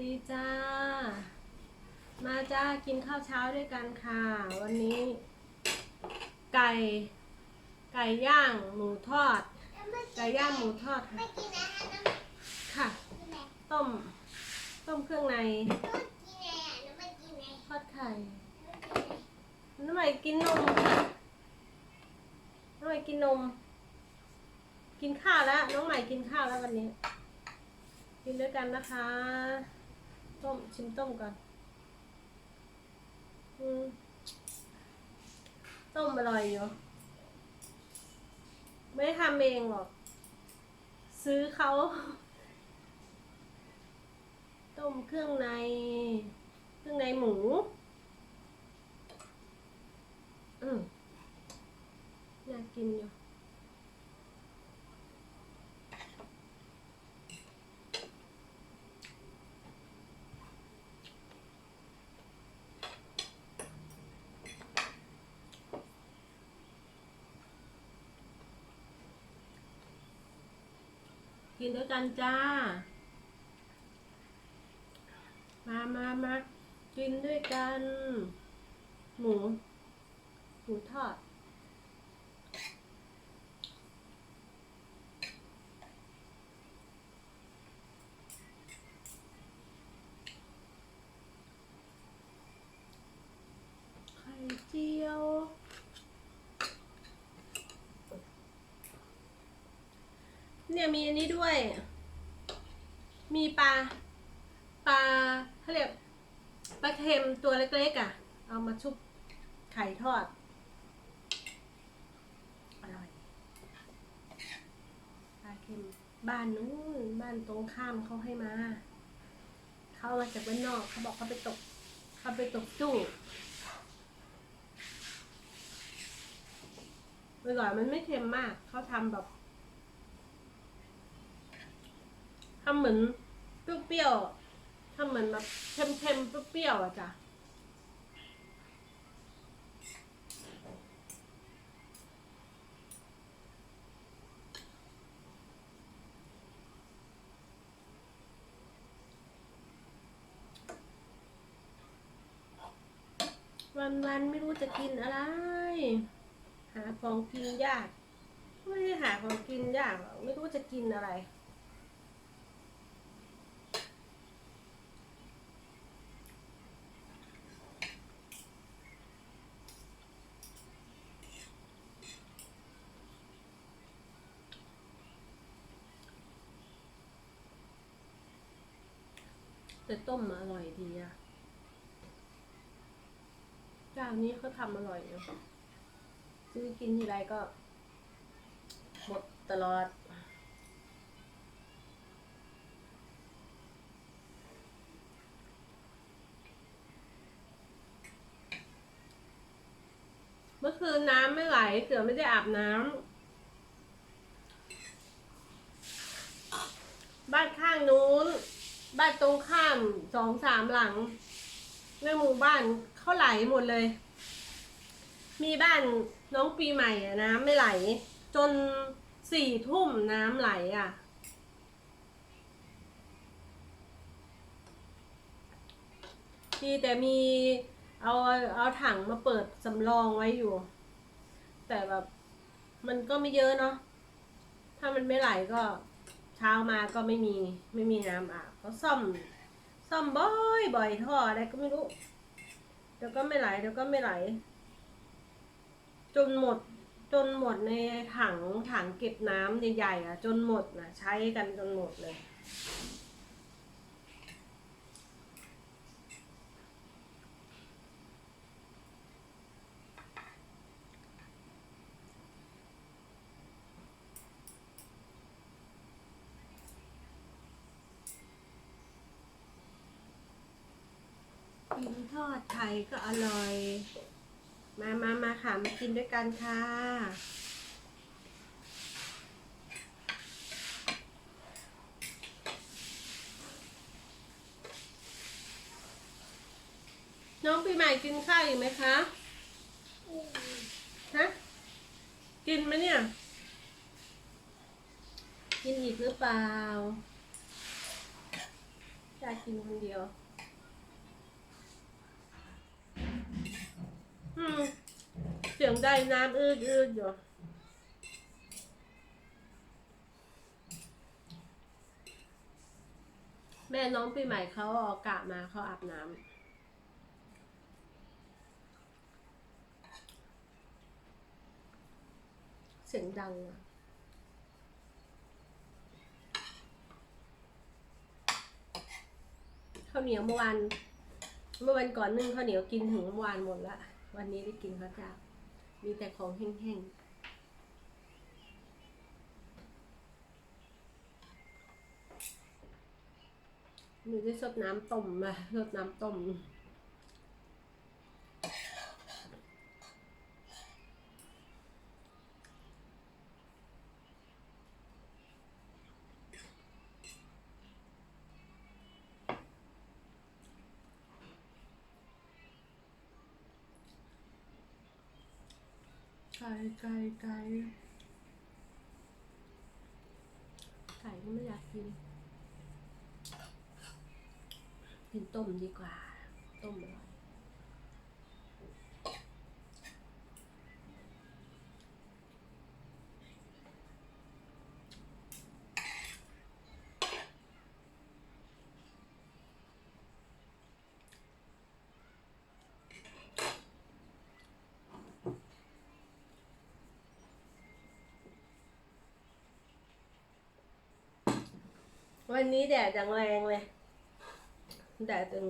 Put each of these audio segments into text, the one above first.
ดีจ้า มาจ้ากินข้าวเช้าด้วยกันค่ะ วันนี้ ไก่ ไก่ย่างหมูทอด ไก่ย่างหมูทอดค่ะไม่กินอาหารน้ำค่ะกินอะไรต้ม ต้มเครื่องในต้องกินอะไรอะน้ำไม่กินอะไรทอดไข่น้ำไม่กินอะไรน้องใหม่กินนมค่ะน้องใหม่กินนม กินข้าวแล้ว น้องใหม่กินข้าวแล้ววันนี้ กินด้วยกันนะคะ ต้มชิมต้มก่อนอืมต้มอร่อยอยู่ไม่ได้ทำเองหรอก ซื้อเขา ต้มเครื่องใน เครื่องในหมู อืมน่ากินอยู่ กินด้วยกันจ้า มามามากินด้วยกัน หมู หมูทอด ไข่เจียว เนี่ย มีอันนี้ด้วย มีปลา ปลาเขาเรียกปลาเค็มตัวเล็กๆอะ เอามาชุบไข่ทอด อร่อย ปลาเค็มบ้านนู้นบ้านตรงข้ามเขาให้มา เขาเอามาจากบ้านนอกเขาบอกเขาไปตกเขาไปตกจุ้งอร่อยมันไม่เค็มมาก เขาทำแบบ ทำเหมือนเปรี้ยวๆทำเหมือนแบบเค็มๆเปรี้ยวๆอะจ้ะวันๆไม่รู้จะกินอะไร หาของกินยาก ไม่ได้หาของกินยากหรอกไม่รู้จะกินอะไร แต่ต้มอร่อยดีอะเจ้านี้เขาทำอร่อยอยู่ซื้อกินทีไรก็หมดตลอด เมื่อคืนน้ำไม่ไหล เสือไม่ได้อาบน้ำ บ้านข้างนู้น บ้านตรงข้ามสองสามหลัง ในหมู่บ้านเขาไหลหมดเลย มีบ้านน้องปีใหม่อะน้ำไม่ไหล จนสี่ทุ่มน้ำไหลอะดีแต่มีเอาเอาถังมาเปิดสำรองไว้อยู่ แต่แบบมันก็ไม่เยอะเนาะถ้ามันไม่ไหลก็ เช้ามาก็ไม่มีไม่มีน้ำอาบเขาซ่อม ซ่อมบ่อยบ่อยท่ออะไรก็ไม่รู้เดี๋ยวก็ไม่ไหลเดี๋ยวก็ไม่ไหล จนหมด จนหมดในถังถังเก็บน้ำใหญ่ๆอะ จนหมดนะใช้กันจนหมดเลย กิน ทอดไข่ก็อร่อย มามามาค่ะ มากินด้วยกันค่ะน้องปีใหม่กินข้าวอีกไหมคะ ฮะ กินไหมเนี่ย กินอีกหรือเปล่าจะยายกินคนเดียว อืมเสียงได้น้ำอืดอืดอยู่แม่น้องปีใหม่เขาเออกกะมาเขาอาบน้ำเสียงดังอะข้าวเหนียวเมื่อวานเมื่อวันก่อนนึ่งข้าวเหนียวกินถึงเมื่อวานหมดละ วันนี้ได้กินข้าวเจ้า มีแต่ของแห้งๆหนูได้สดน้ำต้มมาสดน้ำต้ม ไก่ไก่ไก่ไก่ก็ไม่อยากกินกินต้มดีกว่า ต้มอร่อย วันนี้แดดอย่างแรงเลย แดดตึง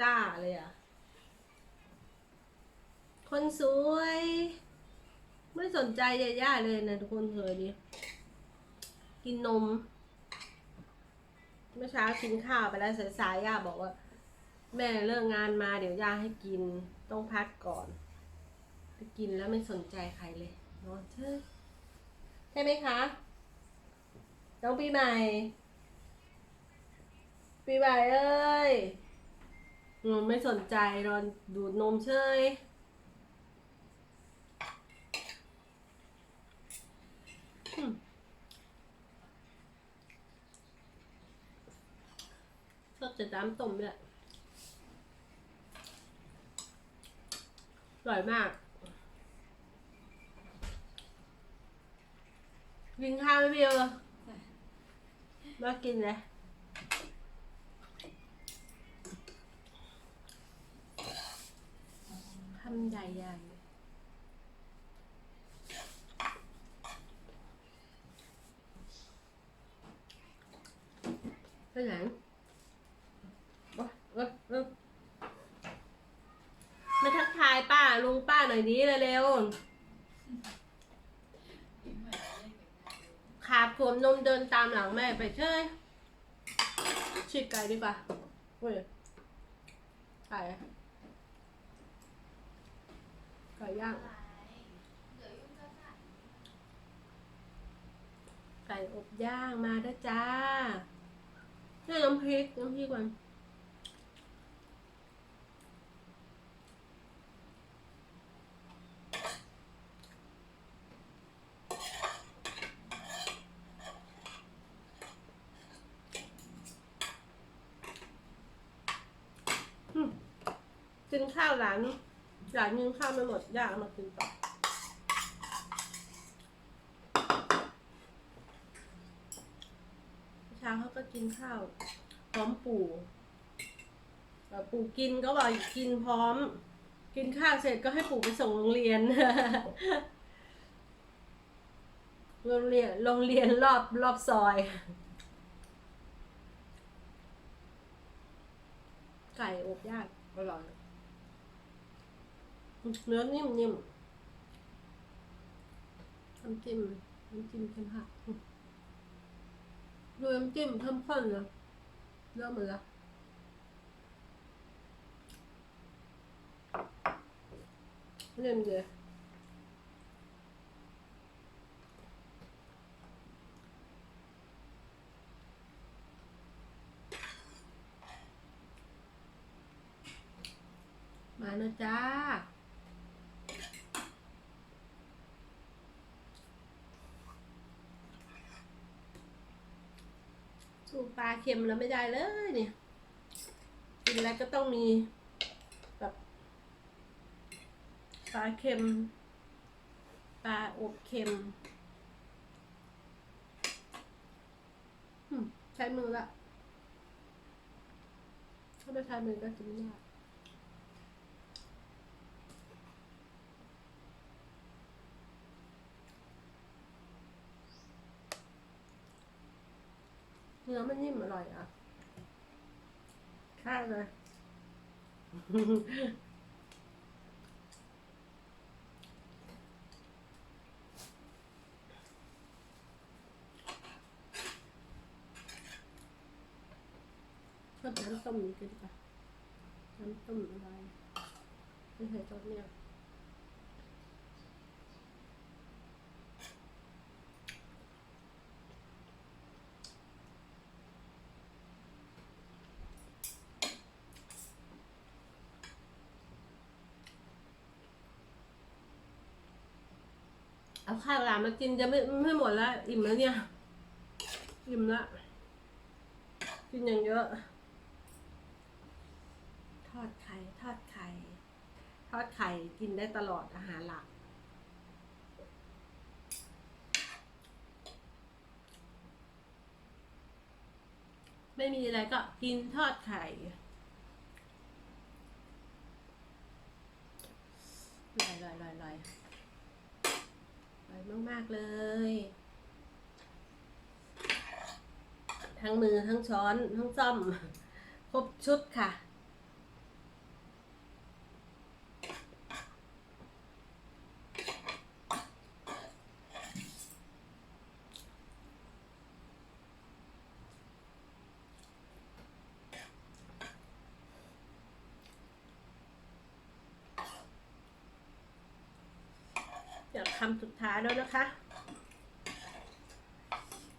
จ้าเลยอะ คนสวย ไม่สนใจยาย่าเลยนะทุกคนเธอดิกินนม เมื่อเช้ากินข้าวไปแล้วสายๆย่าบอกว่า แม่เลิกงานมาเดี๋ยวย่าให้กินต้องพักก่อนไปกินแล้วไม่สนใจใครเลยนอนเถอะใช่ไหมคะ น้องปีใหม่ ปีใหม่เอ้ยหนูไม่สนใจนอนดูดนมเฉยชอบจะน้ำต้มเนี่ยอร่อยมาก กินข้าวไมพี่เออมากินเลย คำใหญ่ๆไปไหนโอ๊ยโอ๊ยโอ๊ยมาทักทายป้าลุงป้าหน่อยดีเร็วๆขาดผมนมเดินตามหลังแม่ไปเชยฉีดไก่ดีกว่าเว้ยไก่ ไก่ย่างไก่อบย่างมาด้วยจ้านี่น้ำพริกน้ำพริกมันอืมกินข้าวหลา นหลานยิงข้าวไม่หมดยางเอามากินต่อเช้าเขาก็กินข้าว พร้อมปู่ปู่กินก็บอกกินพร้อม กินข้าวเสร็จก็ให้ปู่ไปส่งโรงเรียนโรงเรียนโรงเรียนรอบรอบซอย ไก่อบย่างอร่อย เนื้อนิ่มนิ่มน้ำจิ้มน้ำจิ้มเข้มผักดูน้ำจิ้มเพิ่มข้นเลยเริ่มเลยละเริ่มเลยมานะจ้า สู้ ปลาเค็มแล้วไม่ได้เลยเนี่ยกินแล้วก็ต้องมีแบบปลาเค็ม ปลาอบเค็มอืมใช้มือละ ถ้าไม่ใช้มือก็กินไม่ได้ เนื้อมันนิ่มอร่อยอะใช่เลยชอบน้ำต้มนี้กันปะน้ำต้มอะไรไม่เคยชอบเนี่ย เอาข้าวหลามมากินจะไม่ไม่หมดแล้ว อิ่มแล้วเนี่ย อิ่มละกินอย่างเยอะ ทอดไข่ ทอดไข่ ทอดไข่กินได้ตลอดอาหารหลักไม่มีอะไรก็กินทอดไข่ลอยลอยลอยลอยล อยมากๆเลย ทั้งมือทั้งช้อนทั้งซ่อม ครบชุดค่ะ เดี๋ยวคำสุดท้ายแล้วนะคะ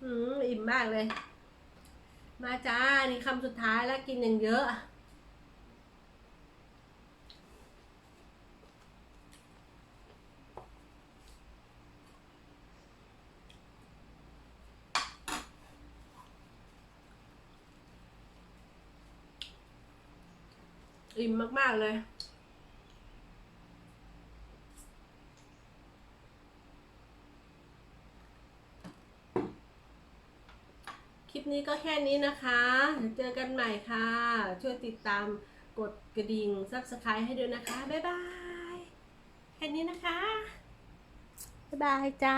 อืมอิ่มมากเลย มาจ้า นี่คำสุดท้ายแล้วกินอย่างเยอะอิ่มมาก ๆ เลย คลิป นี้ก็แค่นี้นะคะเจอกันใหม่ค่ะ ช่วยติดตามกดกระดิ่ง subscribe ให้ด้วยนะคะ บ๊ายบาย แค่นี้นะคะ บ๊ายบายจ้า